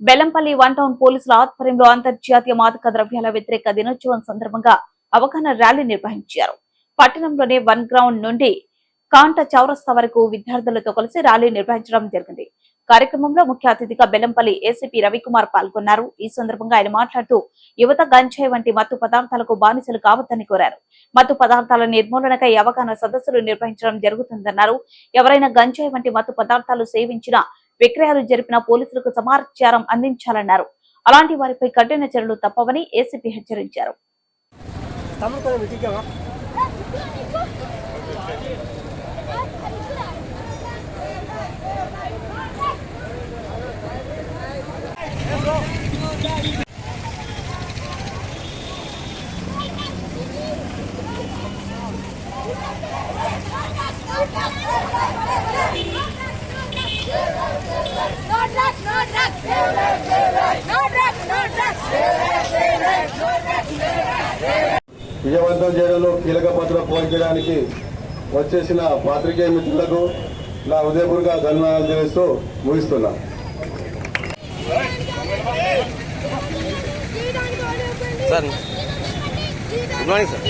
Bellampalli one town పోలీసుల ఆధ్వర్యంలో అంతర్జాతీయ మాదక ద్రవ్యాల వ్యతిరేక దినోత్సవం సందర్భంగా అవగాహన ర్యాలీ నిర్వహించారు. పట్టణంలోని వన్ గ్రౌండ్ నుండి కాంట చౌరస్తా వరకు విద్యార్థులతో కలిసి ర్యాలీ నిర్వహించడం జరిగింది. కార్యక్రమంలో ముఖ్య అతిథిగా బెల్లంపల్లి ఏసీపీ రవికుమార్ పాల్గొన్నారు. ఈ సందర్భంగా ఆయన మాట్లాడుతూ యువత గంజాయి వంటి మత్తు పదార్థాలకు బానిసలు కావద్దని కోరారు. మత్తు పదార్థాల నిర్మూలనకై అవగాహన సదస్సులు నిర్వహించడం జరుగుతుందన్నారు. ఎవరైనా గంజాయి వంటి మత్తు పదార్థాలు సేవించినా విక్రయాలు జరిపిన పోలీసులకు సమాచారం అందించాలన్నారు అలాంటి వారిపై కఠిన చర్యలు తప్పవని ఏసీపీ హెచ్చరించారు Oh, my God. విజయవంతం చేయడంలో కీలక పాత్ర పోషించడానికి వచ్చేసిన పాత్రికేయ మిత్రులకు నా హృదయపూర్వక ధన్యవాదాలు తెలుస్తూ ముగిస్తున్నా. Sir good morning sir.